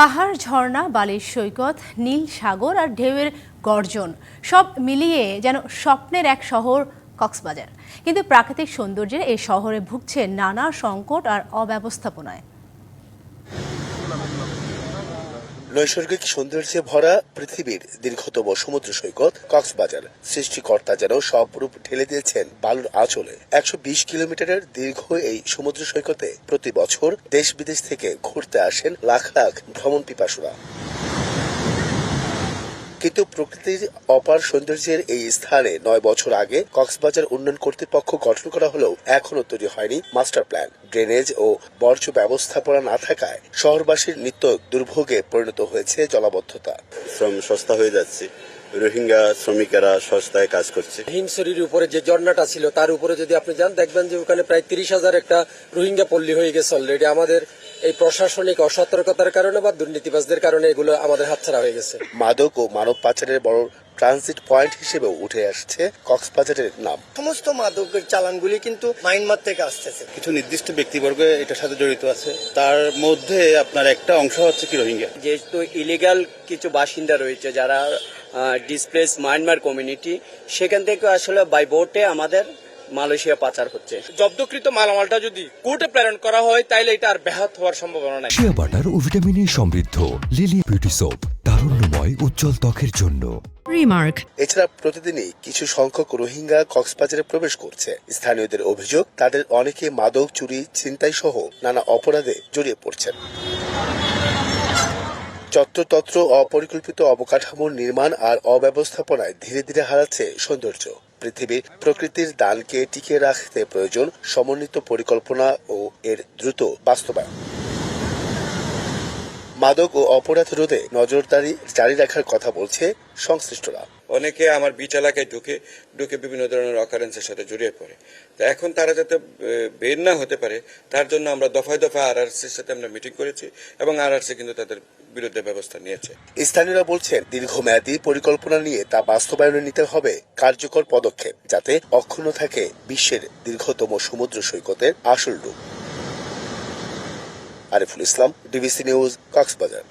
পাহাড়, ঝর্ণা, বালির সৈকত, নীল সাগর আর ঢেউয়ের গর্জন সব মিলিয়ে যেন স্বপ্নের এক শহর কক্সবাজার। কিন্তু প্রাকৃতিক সৌন্দর্যে এই শহরে ভুগছে নানা সংকট আর অব্যবস্থাপনায়। নৈসর্গিক সৌন্দর্যে ভরা পৃথিবীর দীর্ঘতম সমুদ্র সৈকত কক্সবাজার। সৃষ্টিকর্তা যেন সব রূপ ঢেলে দিয়েছেন বালুর আঁচলে। একশো বিশ কিলোমিটারের দীর্ঘ এই সমুদ্র সৈকতে প্রতি বছর দেশ বিদেশ থেকে ঘুরতে আসেন লাখ লাখ ভ্রমণ পিপাসুরা কিন্তু প্রকৃতির অপার সৌন্দর্যের এই স্থানে নয় বছর আগে কক্সবাজার উন্নয়ন কর্তৃপক্ষ গঠন করা হলেও এখনও তৈরি হয়নি মাস্টার প্ল্যান। ড্রেনেজ ও বর্জ্য ব্যবস্থাপনা না থাকায় শহরবাসীর নিত্য দুর্ভোগে পরিণত হয়েছে জলাবদ্ধতা। শ্রম সস্তা হয়ে যাচ্ছে। রোহিঙ্গা শ্রমিকেরা সস্তায় কাজ করছে। হিমসরির উপরে যে ঝর্ণাটা ছিল তার উপরে যদি আপনি যান দেখবেন যে ওখানে প্রায় তিরিশ হাজার একটা রোহিঙ্গা পল্লী হয়ে গেছে অলরেডি আমাদের এই প্রশাসনিক অসতর্কতার কারণে বা দুর্নীতিবাজদের কারণে এগুলো আমাদের হাতছাড়া হয়ে গেছে। মাদক ও মানব পাচারের বড় ট্রানজিট পয়েন্ট হিসেবেও উঠে আসছে কক্সবাজারের নাম। সমস্ত মাদকের চালানগুলি কিন্তু মাইনমার থেকে আসতেছে। কিছু নির্দিষ্ট ব্যক্তিবর্গ এটার সাথে জড়িত আছে। তার মধ্যে আপনার একটা অংশ হচ্ছে কি রোহিঙ্গা। যেহেতু ইলিগাল কিছু বাসিন্দা রয়েছে যারা ডিসপ্লেস মায়ানমার কমিউনিটি সেখান থেকে আসলে বাই বোটে আমাদের মালয়েশিয়া পাচার হচ্ছে। জব্দকৃত মালামালটা যদি কোর্টে প্রেরণ করা হয় তাইলে এটা আর ব্যাহত হওয়ার সম্ভাবনা নাই। শিয়া বাটার ও ভিটামিনে সমৃদ্ধ লিলি বিউটি সোপ তারুণ্যময় উজ্জ্বল ত্বকের জন্য। রিমার্ক। এছাড়া প্রতিদিনই কিছু সংখ্যক রোহিঙ্গা কক্সবাজারে প্রবেশ করছে। স্থানীয়দের অভিযোগ তাদের অনেকে মাদক চুরি ছিনতাই সহ নানা অপরাধে জড়িয়ে পড়ছেন। চত্রতত্র অপরিকল্পিত অবকাঠামোর নির্মাণ আর অব্যবস্থাপনায় ধীরে ধীরে হারাচ্ছে সৌন্দর্য। পৃথিবীর প্রকৃতির দানকে টিকিয়ে রাখতে প্রয়োজন সমন্বিত পরিকল্পনা ও এর দ্রুত বাস্তবায়ন। মাদক ও অপরাধ রোধে নজরদারি জারি রাখার কথা বলছে সংশ্লিষ্টরা। অনেকে আমার বিচ এলাকায় ঢুকে ঢুকে বিভিন্ন ধরনের অকারেন্সের সাথে জড়িয়ে পড়ে। তো এখন তারা যাতে বের না হতে পারে তার জন্য আমরা দফায় দফায় আরআরসির সাথে আমরা মিটিং করেছি এবং আরআরসি কিন্তু তাদের বিরুদ্ধে ব্যবস্থা নিয়েছে। স্থানীয়রা বলছেন দীর্ঘমেয়াদী পরিকল্পনা নিয়ে তা বাস্তবায়নে নিতে হবে কার্যকর পদক্ষেপ যাতে অক্ষুণ্ণ থাকে বিশ্বের দীর্ঘতম সমুদ্র সৈকতের আসল রূপ। Ariful Islam DBC news Cox's Bazar.